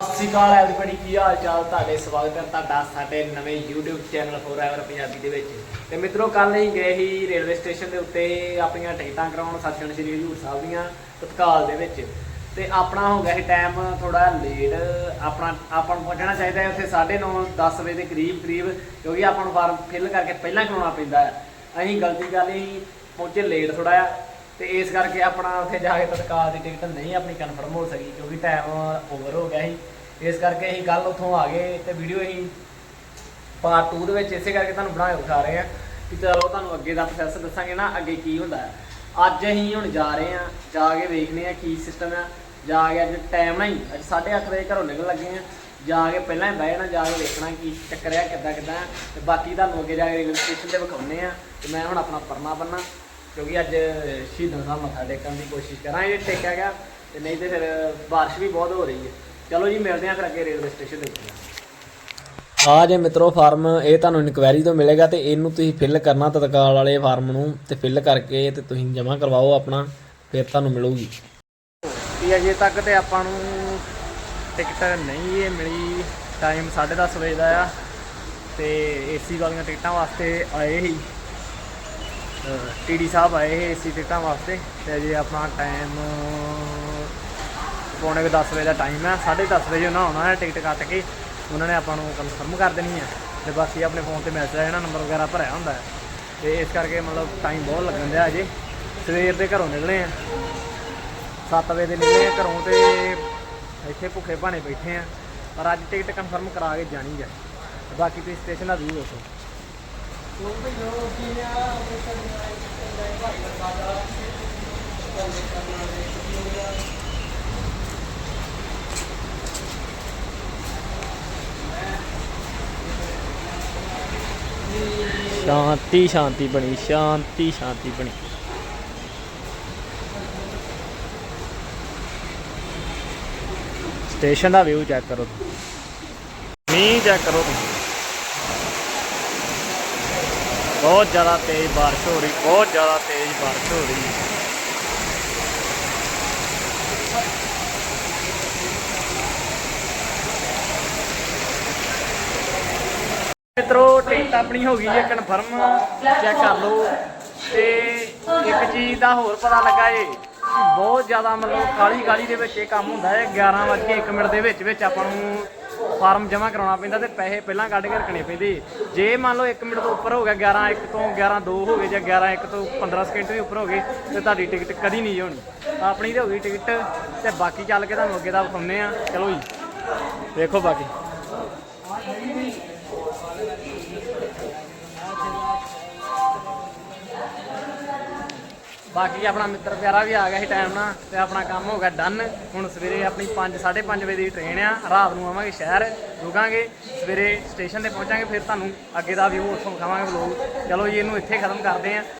ਸਤਿ ਸ਼੍ਰੀ ਅਕਾਲ ਐਵਰੀਬਡੀ ਕੀ ਹਾਲ ਚਾਲ? ਤੁਹਾਡੇ ਸਵਾਗਤ ਹੈ ਤੁਹਾਡਾ ਸਾਡੇ ਨਵੇਂ YouTube ਚੈਨਲ ਫੋਰਐਵਰ ਪੰਜਾਬੀ ਦੇ ਵਿੱਚ। ਤੇ ਮਿੱਤਰੋ ਕੱਲ ਹੀ ਗਏ ਸੀ ਰੇਲਵੇ ਸਟੇਸ਼ਨ ਦੇ ਉੱਤੇ ਆਪਣੀਆਂ ਟਿਕਟਾਂ ਕਰਾਉਣ ਸੱਚਖੰਡ ਸ੍ਰੀ ਹਜ਼ੂਰ ਸਾਹਿਬ ਦੀਆਂ ਤਤਕਾਲ ਦੇ ਵਿੱਚ। ਤੇ ਆਪਣਾ ਹੋ ਗਿਆ ਸੀ ਟਾਈਮ ਥੋੜਾ ਲੇਟ ਆਪਣਾ ਆਪਾਂ ਨੂੰ ਪਹੁੰਚਣਾ ਚਾਹੀਦਾ ਹੈ ਉੱਥੇ 9:30 10 ਵਜੇ ਦੇ ਕਰੀਬ ਕਰੀਬ, ਕਿਉਂਕਿ ਆਪਾਂ ਨੂੰ ਫਾਰਮ ਫਿਲ ਕਰਕੇ ਪਹਿਲਾਂ ਕਰਾਉਣਾ ਪੈਂਦਾ ਹੈ। ਅਸੀਂ ਗਲਤੀ ਕਰ ਲਈ, ਪਹੁੰਚੇ ਲੇਟ ਥੋੜਾ ਜਿਹਾ। ਤੇ ਇਸ ਕਰਕੇ ਆਪਣਾ ਉੱਥੇ ਜਾ ਕੇ ਤਤਕਾਲ ਦੀ ਟਿਕਟ ਨਹੀਂ ਆਪਣੀ ਕਨਫਰਮ ਹੋ ਸਕੀ, ਕਿਉਂਕਿ ਟਾਈਮ ਓਵਰ ਹੋ ਗਿਆ ਸੀ। ਇਸ ਕਰਕੇ ਅਸੀਂ ਕੱਲ ਉੱਥੋਂ ਆ ਗਏ ਤੇ ਵੀਡੀਓ ਅਸੀਂ ਪਾਰਟ 2 ਦੇ ਵਿੱਚ ਇਸੇ ਕਰਕੇ ਤੁਹਾਨੂੰ ਬਣਾ ਕੇ ਦਿਖਾ ਰਹੇ ਹਾਂ ਕਿ ਚਲੋ ਤੁਹਾਨੂੰ ਅੱਗੇ ਦਾ ਪ੍ਰੋਸੈਸ ਦੱਸਾਂਗੇ ਨਾ, ਅੱਗੇ ਕੀ ਹੁੰਦਾ ਹੈ। ਅੱਜ ਅਸੀਂ ਹੁਣ ਜਾ ਰਹੇ ਹਾਂ, ਜਾ ਕੇ ਵੇਖਦੇ ਹਾਂ ਕੀ ਸਿਸਟਮ ਹੈ ਜਾ ਕੇ ਅੱਜ ਟਾਈਮ ਨਾਲ ਹੀ ਅੱਜ 8:30 ਵਜੇ ਘਰੋਂ ਨਿਕਲ ਲੱਗੇ ਹਾਂ। ਜਾ ਕੇ ਪਹਿਲਾਂ ਹੀ ਬਹਿ ਜਾਣਾ, ਜਾ ਕੇ ਵੇਖਣਾ ਕੀ ਚੱਕਰ ਆ ਕਿੱਦਾਂ ਕਿੱਦਾਂ ਹੈ ਤੇ ਬਾਕੀ ਤੁਹਾਨੂੰ ਅੱਗੇ ਜਾ ਕੇ ਰੇਲਵੇ ਸਟੇਸ਼ਨ ਤੇ ਵਿਖਾਉਂਦੇ ਆ ਤੇ ਮੈਂ ਹੁਣ ਆਪਣਾ ਪਰਨਾ ਬੰਨਾ ਕਿਉਂਕਿ ਅੱਜ ਸ਼ਹੀਦਾਂ ਸਾਹਿਬ ਮੱਥਾ ਟੇਕਣ ਦੀ ਕੋਸ਼ਿਸ਼ ਕਰਾਂਗੇ ਟੇਕਿਆ ਗਿਆ ਤੇ ਨਹੀਂ ਤੇ ਫਿਰ ਬਾਰਿਸ਼ ਵੀ ਬਹੁਤ ਹੋ ਰਹੀ ਹੈ। ਚਲੋ ਜੀ ਮਿਲਦੇ ਹਾਂ ਫਿਰ ਅੱਗੇ ਰੇਲਵੇ ਸਟੇਸ਼ਨ ਦੇ ਉੱਤੇ। ਆ ਜੇ ਮਿੱਤਰੋ ਫਾਰਮ ਇਹ ਤੁਹਾਨੂੰ ਇਨਕੁਆਇਰੀ ਤੋਂ ਮਿਲੇਗਾ ਤੇ ਇਹਨੂੰ ਤੁਸੀਂ ਫਿਲ ਕਰਨਾ ਤਤਕਾਲ ਵਾਲੇ ਫਾਰਮ ਨੂੰ ਤੇ ਫਿਲ ਕਰਕੇ ਤੇ ਤੁਸੀਂ ਜਮ੍ਹਾਂ ਕਰਵਾਓ ਆਪਣਾ ਫਿਰ ਤੁਹਾਨੂੰ ਮਿਲੂਗੀ। ਤੇ ਅਜੇ ਤੱਕ ਤੇ ਆਪਾਂ ਨੂੰ ਟਿਕਟ ਨਹੀਂ ਇਹ ਮਿਲੀ ਟਾਈਮ 10:30 ਵਜੇ ਦਾ ਆ ਤੇ ਏਸੀ ਵਾਲੀਆਂ ਟਿਕਟਾਂ ਵਾਸਤੇ ਆਏ ਸੀ। ਟੀਡੀ ਸਾਹਿਬ ਆਏ ਸੀ ਏਸੀ ਟਿਕਟਾਂ ਵਾਸਤੇ ਤੇ ਅਜੇ ਆਪਣਾ ਟਾਈਮ ਪੌਣੇ ਕੁ 10 ਵਜੇ ਦਾ ਟਾਈਮ ਹੈ 10:30 ਵਜੇ ਉਹਨਾਂ ਆਉਣਾ ਹੈ ਟਿਕਟ ਕੱਟ ਕੇ, ਉਹਨਾਂ ਨੇ ਆਪਾਂ ਨੂੰ ਕਨਫਰਮ ਕਰ ਦੇਣੀ ਹੈ ਤੇ ਬਾਕੀ ਆਪਣੇ ਫੋਨ ਤੇ ਮੈਸੇਜ ਆ ਜਾਣਾ ਨੰਬਰ ਵਗੈਰਾ ਭਰਿਆ ਹੁੰਦਾ ਹੈ। ਤੇ ਇਸ ਕਰਕੇ ਮਤਲਬ ਟਾਈਮ ਬਹੁਤ ਲੱਗਣ ਦਿਆ ਅਜੇ। ਸਵੇਰ ਦੇ ਘਰੋਂ ਨਿਕਲੇ ਆ 7 ਵਜੇ ਦੇ ਨਿਕਲੇ ਆ ਘਰੋਂ ਤੇ ਇੱਥੇ ਭੁੱਖੇ ਭਾਣੇ ਬੈਠੇ ਆ ਪਰ ਅੱਜ ਟਿਕਟ ਕਨਫਰਮ ਕਰਾ ਕੇ ਜਾਣੀ ਹੈ। ਬਾਕੀ ਤੁਸੀਂ ਸਟੇਸ਼ਨ ਦਾ ਵਿਊ ਦੇਖੋ ਸ਼ਾਂਤੀ ਸ਼ਾਂਤੀ ਬਣੀ, ਸ਼ਾਂਤੀ ਸ਼ਾਂਤੀ ਬਣੀ। ਸਟੇਸ਼ਨ ਦਾ ਵਿਊ ਚੈੱਕ ਕਰੋ। ਮੀਂਹ ਚੈੱਕ ਕਰੋ ਤੁਸੀਂ। ਬਹੁਤ ਜ਼ਿਆਦਾ ਤੇਜ਼ ਬਾਰਿਸ਼ ਹੋ ਰਹੀ, ਬਹੁਤ ਜ਼ਿਆਦਾ ਤੇਜ਼ ਬਾਰਿਸ਼ ਹੋ ਰਹੀ। ਹੈ ਮਿੱਤਰੋ, ਟਿਕਟ ਆਪਣੀ ਹੋ ਗਈ ਹੈ ਕਨਫਰਮ ਚੈੱਕ ਕਰ ਲਓ। ਤੇ ਇੱਕ ਚੀਜ਼ ਦਾ ਹੋਰ ਪਤਾ ਲੱਗਾ ਏ, ਬਹੁਤ ਜ਼ਿਆਦਾ ਮਤਲਬ ਕਾਲੀ ਕਾਲੀ ਦੇ ਵਿੱਚ ਇਹ ਕੰਮ ਹੁੰਦਾ ਹੈ 11 ਵਜੇ 1 ਮਿੰਟ ਦੇ ਵਿੱਚ ਵਿੱਚ ਆਪਾਂ ਨੂੰ ਫਾਰਮ ਜਮ੍ਹਾਂ ਕਰਾਉਣਾ ਪੈਂਦਾ ਤੇ ਪੈਸੇ ਪਹਿਲਾਂ ਕੱਢ ਕੇ ਰੱਖਣੇ ਪੈਂਦੇ। ਜੇ ਮੰਨ ਲਓ 1 ਮਿੰਟ ਤੋਂ ਉੱਪਰ ਹੋ ਗਿਆ 11 1 ਤੋਂ 11 2 ਹੋ ਗਏ ਜਾਂ 11 1 ਤੋਂ 15 ਸਕਿੰਟ ਵੀ ਉੱਪਰ ਹੋ ਗਏ, ਤੇ ਤੁਹਾਡੀ ਟਿਕਟ ਕਦੀ ਨਹੀਂ ਹੋਣੀ। ਆਪਣੀ ਤੇ ਹੋ ਗਈ ਟਿਕਟ ਤੇ ਬਾਕੀ ਚੱਲ ਕੇ ਤੁਹਾਨੂੰ ਅੱਗੇ ਦਾ ਵਿਖਾਉਂਦੇ ਆ ਚਲੋ ਜੀ। ਦੇਖੋ ਬਾਕੀ। ਬਾਕੀ ਆਪਣਾ ਮਿੱਤਰ ਪਿਆਰਾ ਵੀ ਆ ਗਿਆ ਸੀ ਟਾਈਮ ਨਾਲ ਤੇ ਆਪਣਾ ਕੰਮ ਹੋ ਗਿਆ ਡਨ ਹੁਣ ਸਵੇਰੇ ਆਪਣੀ 5 5:30 ਵਜੇ ਦੀ ਟ੍ਰੇਨ ਆ। ਰਾਤ ਨੂੰ ਆਵਾਂਗੇ ਸ਼ਹਿਰ, ਰੁਕਾਂਗੇ। ਸਵੇਰੇ ਸਟੇਸ਼ਨ ਤੇ ਪਹੁੰਚਾਂਗੇ, ਫਿਰ ਤੁਹਾਨੂੰ ਅੱਗੇ ਦਾ ਵਿਊ ਉੱਥੋਂ ਵਿਖਾਵਾਂਗੇ ਵਲੋਗ ਚਲੋ ਜੀ, ਇਹਨੂੰ ਇੱਥੇ ਖਤਮ ਕਰਦੇ ਆ।